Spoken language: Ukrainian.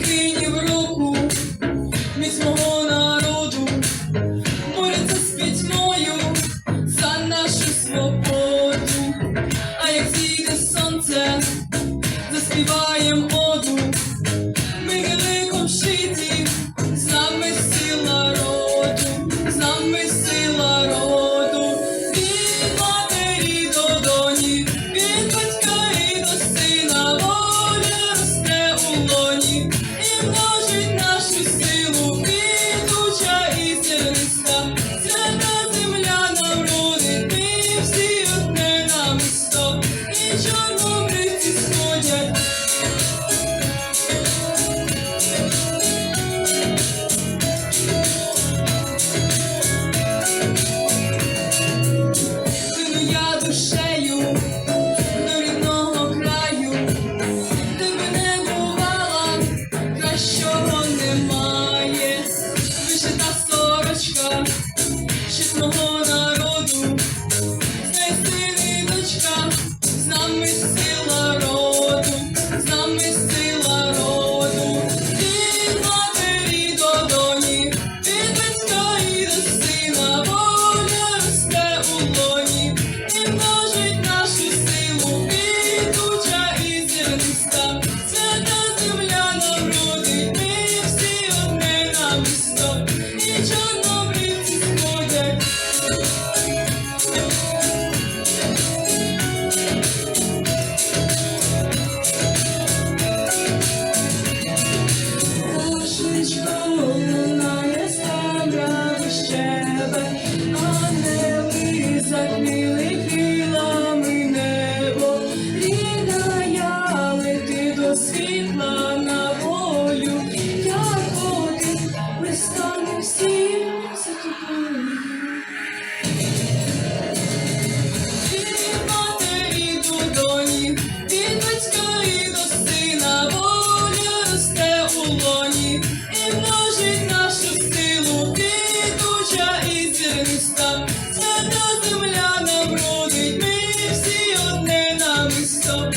Україні в руку міцного народу бореться з пітьмою за нашу свободу, а як зійде сонце, заспіваємо. Немає, вишита сорочка, всі затопили. Від матері до доні, від батька і до сина, воля росте у лоні, і множить нашу силу, квітуча і зерниста. Свята земля нам ми всі одне намисто.